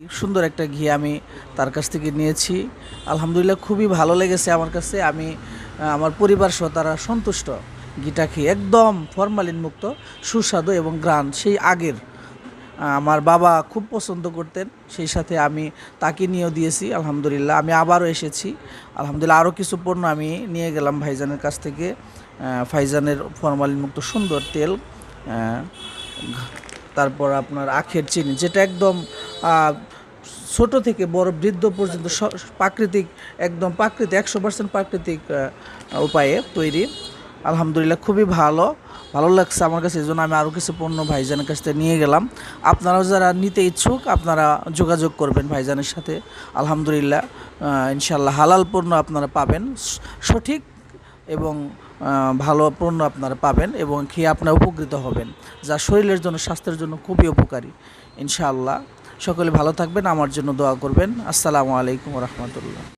সুন্দর একটা ঘি আমি তার কাছ থেকে নিয়েছি। আলহামদুলিল্লাহ খুবই ভালো লেগেছে আমার কাছে। আমি আমার পরিবার সহ তারা সন্তুষ্ট। ঘিটা খেয়ে একদম ফরমালিন মুক্ত সুস্বাদু এবং গ্রান। সেই আগের আমার বাবা খুব পছন্দ করতেন সেই সাথে আমি তাকে নিয়েও দিয়েছি আলহামদুলিল্লাহ। আমি আবারও এসেছি। আলহামদুলিল্লাহ আরও কিছু পণ্য আমি নিয়ে গেলাম ভাইজানের কাছ থেকে। আহ, ভাইজানের ফরমালিন মুক্ত সুন্দর তেল তারপর আপনার আখের চিনি যেটা একদম ছোট থেকে বড়, বৃদ্ধ পর্যন্ত প্রাকৃতিক, একদম প্রাকৃতিক, একশো পার্সেন্ট প্রাকৃতিক উপায়ে তৈরি। আলহামদুলিল্লাহ খুবই ভালো। ভালো লাগছে আমার কাছে, এই জন্য আমি আরও কিছু পণ্য ভাইজানের কাছ থেকে নিয়ে গেলাম। আপনারাও যারা নিতে ইচ্ছুক, আপনারা যোগাযোগ করবেন ভাইজানের সাথে। আলহামদুলিল্লাহ ইনশাল্লাহ হালাল পণ্য আপনারা পাবেন সঠিক এবং ভালো পণ্য আপনারা পাবেন এবং খেয়ে আপনারা উপকৃত হবেন, যা শরীরের জন্য, স্বাস্থ্যের জন্য খুবই উপকারী, ইনশাআল্লাহ। সকলে ভালো থাকবেন আমার জন্য দোয়া করবেন। আসসালামু আলাইকুম রহমতুল্লাহ।